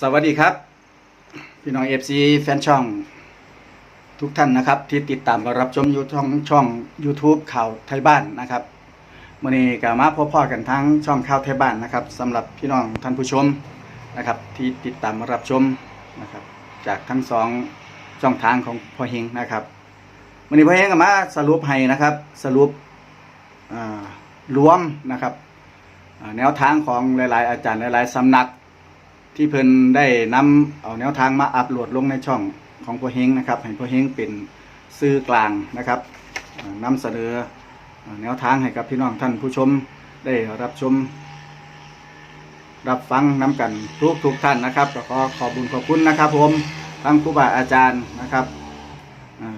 สวัสดีครับ พี่น้องเอฟซีแฟนช่อง ทุกท่านนะครับ ที่ติดตามรับชมยู่ช่องช่อง YouTube ข่าวไทยบ้านนะครับมื่อนี้ก็มาพบพ่อกันทั้งช่องข่าวไทยบ้านนะครับสำหรับพี่น้องท่านผู้ชมนะครับที่ติดตามรับชมนะครับจากทั้งสองช่องทางของพ่อเฮงนะครับมื่อนี้พ่อเฮงก็มาสรุปให้นะครับสรุปรวมนะครับแนวทางของหลาย ๆ อาจารย์หลาย ๆสำนัก ที่เพิ่นได้นำเอาแนวทางมาอัปโหลดลงในช่องของพ่อเฮงนะครับให้พ่อเฮงเป็นสื่อกลางนะครับเอ่อนำเสนอแนวทางให้กับพี่น้องท่านผู้ชมได้รับชม รับฟังน้กันทุกทุกท่านนะครับก็ขอขอบคุญขอบคุณนะครับ ผมทั้งครูบาอาจารย์นะครับ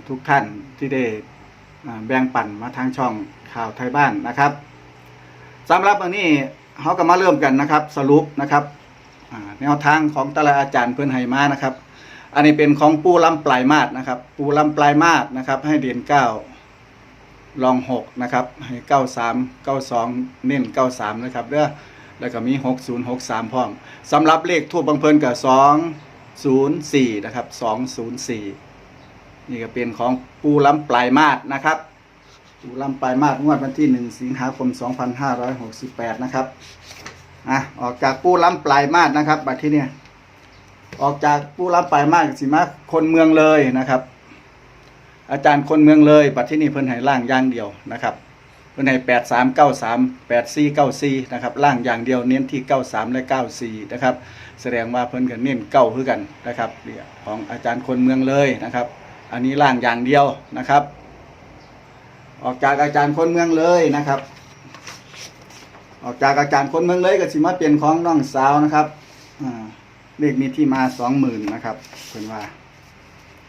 ทุกท่านที่ได้แบ่งปันมาทางช่องข่าวไทยบ้านนะครับสำหรับวันนี้เขาก็มาเริ่มกันนะครับ สรุปนะครับ แนวทางของตละอาจารย์เพื่อนให้มานะครับ อันนี้เป็นของปูลำปลายมาดนะครับ ปูลำปลายมาดนะครับ ให้เด่นเก้าลองหกนะครับ ให้เก้าสามเก้าสองเน้นเก้าสามนะครับเด้อแล้วก็มีหกศูนย์หกสามพร้อมสำหรับเลขทั่วบางเพลินกับสองศูนย์สี่นะครับสองศูนย์สี่นี่ก็เป็นของปูลำปลายมาดนะครับปูลำปลายมาดงวดวันที่หนึ่งสิงหาคมสองพันห้าร้อยหกสิบแปดนะครับ อะออกจากปูล้ำปลายมาดนะครับบัดที่เนี่ยออกจากปูล้ำปลายมาดสิมาคนเมืองเลยนะครับ อาจารย์คนเมืองเลย บัดที่นี่เพิ่นให้ล่างอย่างเดียวนะครับเพิ่นให้แปดสามเก้าสามแปดสี่เก้าสี่นะครับล่างอย่างเดียวเน้นที่เก้าสามและเก้าสี่นะครับ แสดงว่าเพิ่นก็เน้นเก้าคือกันนะครับเนี่ยของอาจารย์คนเมืองเลยนะครับ อันนี้ล่างอย่างเดียวนะครับ ออกจากอาจารย์คนเมืองเลยนะครับ ออกจากอาจารย์คนเมืองเลยก็สิมาเปลี่ยนของน้องสาวนะครับเลขมีที่มาสองหมื่นนะครับเพิ่นว่า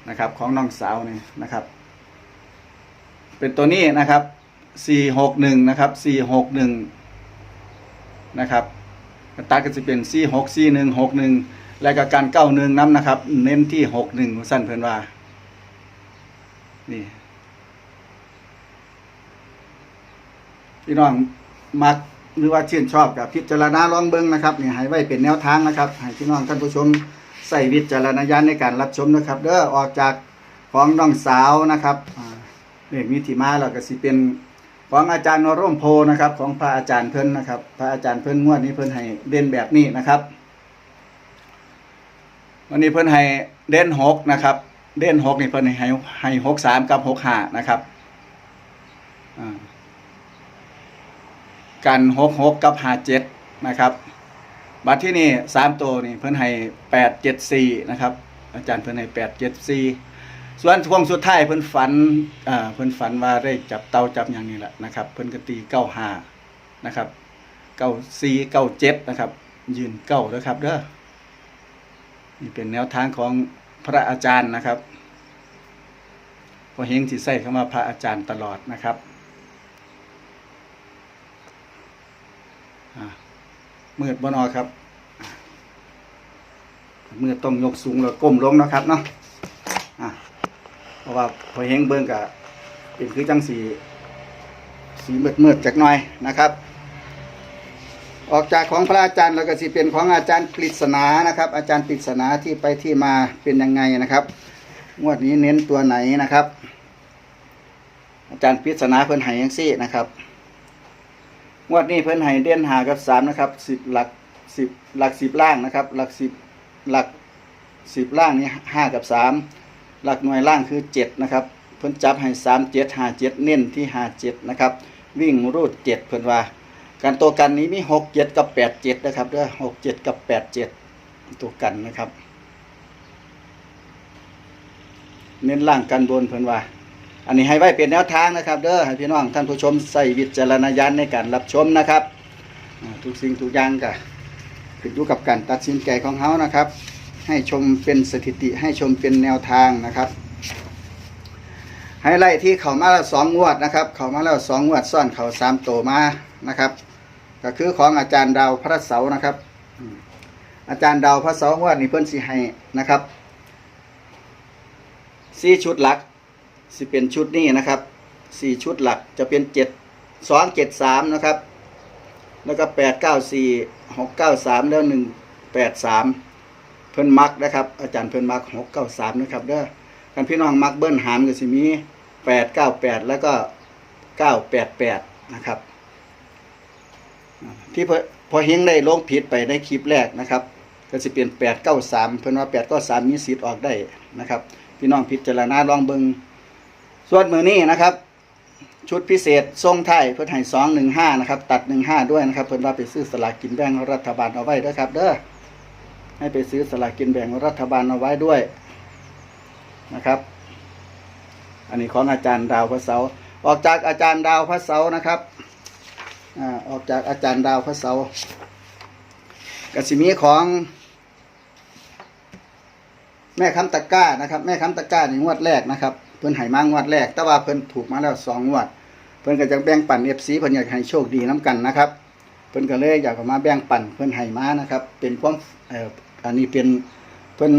นะครับของน้องสาวนี่นะครับ เป็นตัวนี้นะครับสี่หกหนึ่งนะครับสี่หกหนึ่งนะครับตาก็จะเป็นสี่หกสี่หนึ่งหกหนึ่งและก็การเก้าหนึ่งน้ำนะครับ เน้นที่หกหนึ่งสั้นเพิ่อนว่านี่พี่น้องมัก หรือว่าชื่นชอบกับพิจารณาลองเบิ้งนะครับนี่ให้ไว้เป็นแนวทางนะครับให้พี่น้องท่านผู้ชมใส่วิจารณญาณในการรับชมนะครับเด้อออกจากของน้องสาวนะครับอ่าเลขมีที่มาแล้วก็สิเป็นของอาจารย์นร่มโพนะครับ ของพระอาจารย์เพิ่นนะครับ พระอาจารย์เพิ่นงวดนี้เพิ่นให้เด่นแบบนี้นะครับ วันนี้เพิ่นให้เด่นหกนะครับ เด่นหกนี่เพิ่นให้ให้หกสามกับหกห้านะครับอ่า กันหกหกกับหาเจ็ดนะครับบัตรที่นี่สามตัวนี่เพิ่นให้แปดเจ็ดสี่นะครับ อาจารย์เพิ่นให้แปดเจ็ดสี่ส่วนช่วงสุดท้ายเพิ่นฝันอ่าเพิ่นฝันว่าได้จับเตาจับอย่างนี้แหละนะครับ เพิ่นก็ตีเก้าห้านะครับเก้าสี่เก้าเจ็ดนะครับ ยืนเก้าแล้วครับเด้อนี่เป็นแนวทางของพระอาจารย์นะครับพอเฮงสิใส่เข้ามาพระอาจารย์ตลอดนะครับ อะ มืดบนอครับมืดต้องยกสูงแล้วก้มลงนะครับเนาะเพราะว่าพอเฮงเบิ้งกับเป็นคือจังสีสีมืดมืดๆจักน่อยนะครับ ออกจากของพระอาจารย์แล้วก็สิเป็นของอาจารย์ปริศนานะครับ อาจารย์ปริศนาที่ไปที่มาเป็นยังไงนะครับงวดนี้เน้นตัวไหนนะครับ อาจารย์ปริศนาเพิ่นให้ยังซี่นะครับ งวดนี้เพิ่นให้เด่นหากับสามนะครับสิบหลักสิบหลักสิบล่างนะครับ หลักสิบหลักสิบล่างนี่ห้ากับสามหลักหน่วยล่างคือเจ็ดนะครับ เพิ่นจับให้สามเจ็ดห้าเจ็ดเน้นที่ห้าเจ็ดนะครับ วิ่งรูดเจ็ดเพิ่นว่า การตัวกันนี้มีหกเจ็ดกับแปดเจ็ดนะครับเด้อหกเจ็ดกับแปดเจ็ดตัวกันนะครับ เน้นล่างกันบนเพิ่นว่า อันนี้ให้ไว้เป็นแนวทางนะครับ เด้อให้พี่น้องท่านผู้ชมใส่วิจารณญาณในการรับชมนะครับทุกสิ่งทุกอย่างก็ขึ้นอยู่กับการตัดสินใจของเขานะครับ ให้ชมเป็นสถิติให้ชมเป็นแนวทางนะครับไฮไลท์ที่เขามาแล้วสองงวดนะครับ เขามาแล้วสองงวดซ่อนเขาสามโตมานะครับ ก็คือของอาจารย์ดาวพระเสานะครับ อาจารย์ดาวพระเสางวดนี้เพิ่นสิให้นะครับสี่ชุดหลัก สิเป็นชุดนี้นะครับสี่ชุดหลักจะเป็นเจ็ดสองเจ็ดสามนะครับ แล้วก็แปดเก้าสี่หกเก้าสามแล้วหนึ่งแปดสามเพิ่นมักนะครับ อาจารย์เพิ่นมักหกเก้าสามนะครับเด้อกันพี่น้องมักเบิ้ลหามก็สิมีแปดเก้าแปดแล้วก็เก้าแปดแปดนะครับที่พอพอเฮงได้ลงผิดไปในคลิปแรกนะครับ ก็สิเปลี่ยนแปดเก้าสามเพิ่นว่าแปดเก้าสามมีสิทธิ์ออกได้นะครับ พี่น้องพิจารณาลองเบิง ส่วนมือนี้นะครับ ชุดพิเศษทรงไทยเพิ่นให้สองหนึ่งห้านะครับ ตัดหนึ่งห้าด้วยนะครับ เพิ่อนว่าไปซื้อสลากกินแบ่งรัฐบาลเอาไว้ด้วยครับเด้อให้ไปซื้อสลากกินแบ่งรัฐบาลเอาไว้ด้วยนะครับ อันนี้ของอาจารย์ดาวพระเสาร์ออกจากอาจารย์ดาวพระเสาร์นะครับอ่าออกจากอาจารย์ดาวพระเสาร์กสิมีของแม่คำตะกร้านะครับ แม่คำตะกร้าในงวดแรกนะครับ เพิ่นให้มางวดแรก แต่ว่าเพิ่นถูกมาแล้วสองงวด เพิ่นก็จะแบ่งปันเอฟซีเพิ่นอยากให้โชคดีน้กันนะครับ เพิ่นก็เลยอยากมาแบ่งปันเพิ่นให้มานะครับ เป็นความเอ่ออันนี้เป็นเพิ่น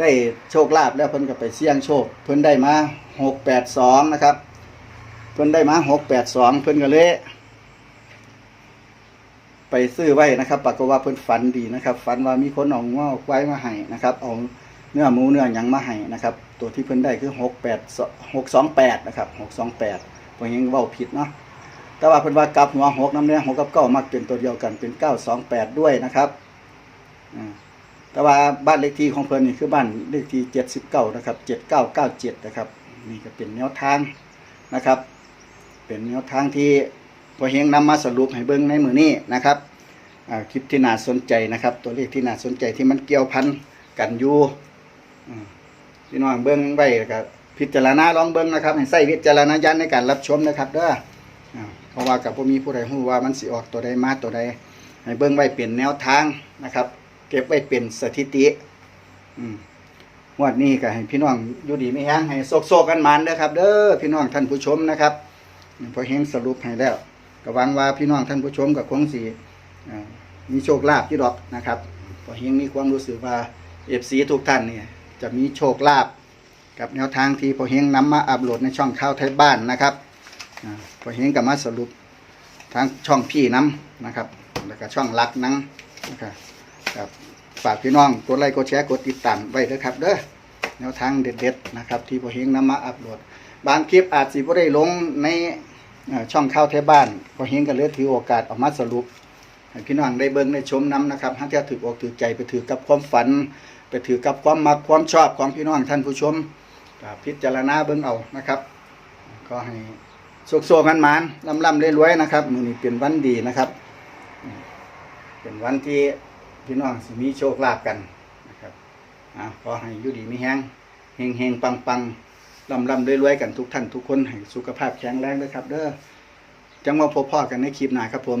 ได้โชคลาภแล้วเพิ่นก็ไปเสี่ยงโชค เพิ่นได้มาหกแปดสองนะครับ เพิ่นได้มาหกแปดสองเพิ่นก็เลยไปซื้อไว้นะครับปรากฏว่าเพิ่นฝันดีนะครับ ฝันว่ามีคนเอางอกไว้มาให้นะครับเอา เนื้อหมูเนื้อหยังมาให้นะครับ ตัวที่เพิ่นได้คือหกแปดหกสองแปดนะครับหกสองแปดผมยังเว้าผิดเนาะแต่ว่าเพิ่นว่ากลับหัวหกน้ำเนื้อหกกับเก้ามักเป็นตัวเดียวกันเป็นเก้าสองแปดด้วยนะครับแต่ว่าบ้านเลขที่ของเพิ่นนี่คือบ้านเลขที่เจ็ดสิบเก้านะครับเจ็ดเก้าเก้าเจ็ดนะครับนี่ก็เป็นแนวทางนะครับ เป็นแนวทางที่พอเฮงนำมาสรุปให้เบิ่งในมือนี้นะครับคลิปที่น่าสนใจนะครับ ตัวเลขที่น่าสนใจที่มันเกี่ยวพันกันอยู่ พี่น้องเบิ่งไว้แล้วก็พิจารณาลองเบิ่งนะครับให้ใส่วิจารณญาณในการรับชมนะครับเด้อเพราะว่ากับบ่มีผู้ใดรู้ว่ามันสิออกตัวใดมาตัวใดให้เบิ่งไว้เป็นแนวทางนะครับ เก็บไว้เป็นสถิติอวดนี้ก็ให้พี่น้องอยู่ดีไม่แห้งให้โซกๆกันมานเด้อครับ เด้อพี่น้องท่านผู้ชมนะครับพอเฮงสรุปให้แล้วก็หวังว่าพี่น้องท่านผู้ชมกับคงสีมีโชคลาภที่ดอกนะครับพอเฮงมีความรู้สึกว่าเอฟซีทุกท่านเนี่ย จะมีโชคลาภกับแนวทางที่พอเฮงนำมาอัปโหลดในช่องข่าวไทยบ้านนะครับพอเฮงก็มาสรุปทางช่องพี่น้ำนะครับ แล้วก็ช่องรักนังนะครับฝากพี่น้องกดไลค์กดแชร์กดติดตามไว้ด้วยครับเด้อแนวทางเด็ดๆนะครับ ที่พอเฮงนำมาอัปโหลด บางคลิปอาจสิบ่ได้ลงในช่องข่าวแท้บ้านพอเฮงก็เลยถือโอกาสออกมาสรุป ให้พี่น้องได้เบิ่งได้ชมน้ำนะครับถ้าถืออกถือใจไปถือกับความฝัน ไปถือกับความมักความชอบของพี่น้องท่านผู้ชมพิจารณาเบิ่งเอานะครับ ก็ให้โซกๆกันมานล่ำๆรวยๆนะครับมือนี้เป็นวันดีนะครับ เป็นวันที่พี่น้องสิมีโชคลาภกันนะครับอ่าขอให้อยู่ดีมีแฮงเฮงๆปังๆลำลำเรวยๆกันทุกท่านทุกคนให้สุขภาพแข็งแรงด้วยครับ เด้อจังว่าพบพ่อกันในคลิปหน้าครับผม